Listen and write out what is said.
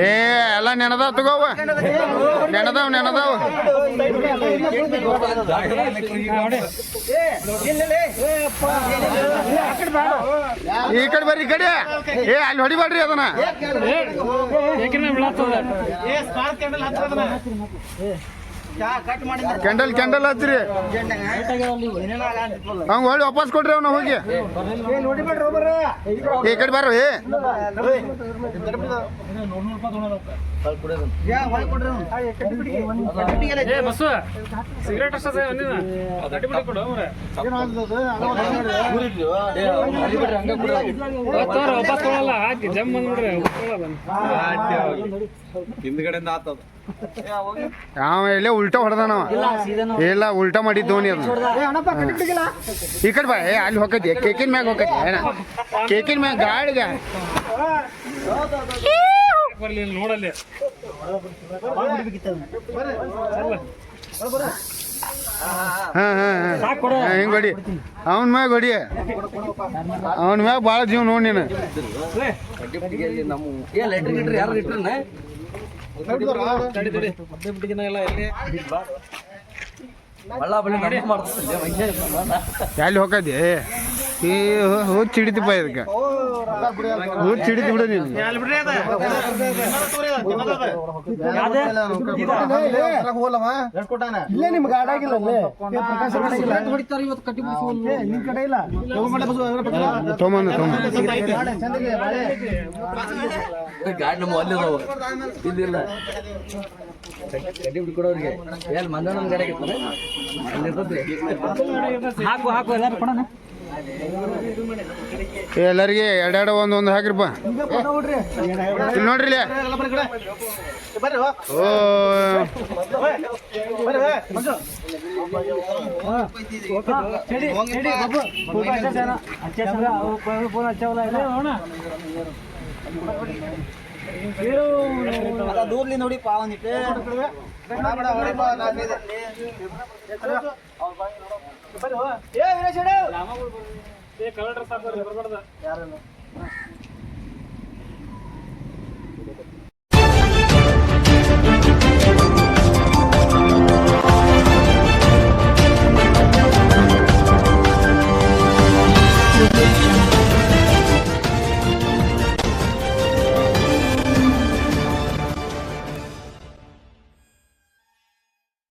ಏ ಎಲ್ಲ ನೆನದಾವ ತಗೋವ ನೆನದಾವ ನೆನದಾವ ಈ ಕಡೆ ಬರ್ರಿ ಈ ಕಡೆ ಏ ಅಲ್ಲಿ ಹೊಡಿಬೇಡ್ರಿ ಅದನ್ನ ಕೆಂಡಲ್ ಕ್ಯಾಂಡಲ್ ಹಚ್ಚಿರಿ. ಹಂಗ ಹೊಳ್ಳಿ ವಾಪಸ್ ಕೊಡ್ರಿ ಅವ್ನ ಹೋಗಿ. ಈ ಕಡೆ ಬರ್ರಿ ಏ. ಏ ಬಸ್ಸು ಸಿಗರೇಟ್ ವಾಪಸ್ ಕೊಡಲ್ಲ ಹಾಕಿ ಜಮ್ ಬಂದ್ಬಿಡ್ರಿ ಹಿಂದ್ಗಡೆಯಿಂದ ಆತದ ಅವ ಇಲ್ಲೇ ಉಲ್ಟಾ ಹೊಡೆದಾನವ ಇಲ್ಲ ಉಲ್ಟಾ ಮಾಡಿ ಧೋನಿ ಅದು ಈ ಕಡೆ ಬಾ ಏ ಅಲ್ಲಿ ಹೋಗತಿ ಕೇಕಿನ ಮ್ಯಾಗ ಹೋಗತಿ ಏನ? ಕೇಕಿನ ಮ್ಯಾಗ ಗಾಡಿಗ ಬರ್ಲಿ ನೋಡಲ್ಲಿ. ಹಿಂಗ್ ಹೊಡಿ. ಅವನ ಮ್ಯಾಗ ಹೊಡಿ. ಅವನ ಮ್ಯಾಗ ಭಾಳ ಜೀವ ನೋಡಿ ನೀನು. ಎಲ್ಲ ಹೋಗತಿ? ಈ ಹಿಡಿತಪ್ಪ ಇದಕ್ಕೆ. ಹುಚ್ಚ ಹಿಡಿತು ಬಿಡು ನೀನು. ಇಲ್ಲೇ ನಿಮ್ ಗಾಡಿ ಆಗಿಲ್ಲ ಹೊಡಿತಾರೆ ಇವತ್ತು ಕಟ್ಟಿ ನಿಮ್ ಕಡೆ ಇಲ್ಲ. ತೊಗೊಂಬಂದು ತೊಗೊಂಬ ಗಾಡಿ ನಮ್ಮ ಅಲ್ಲಿ ಇದಿಲ್ಲ ಬಿಡ್ಕೊಡೋರಿಗೆ. ಎಲ್ಲಿ ಮಂದಣ್ಣ ಗಾಡಿ ಹಾಕು ಹಾಕು ಎಲ್ಲಾರು ಕೊಡೋಣ. ಎಲ್ಲರಿಗೆ ಎರಡೆರಡು ಒಂದು ಒಂದು ಹಾಕಿರಪ್ಪ ಇಲ್ಲಿ ನೋಡ್ರಿ. ಓ. ದೂರ್ಲಿ ನೋಡಿ ಪಾವನಿಟ್ಟು ಏ ಕಲರ್ ಡ್ರೆಸ್ ಹಾಕೋರಿ ಬರ್ಬಾರ್ದ.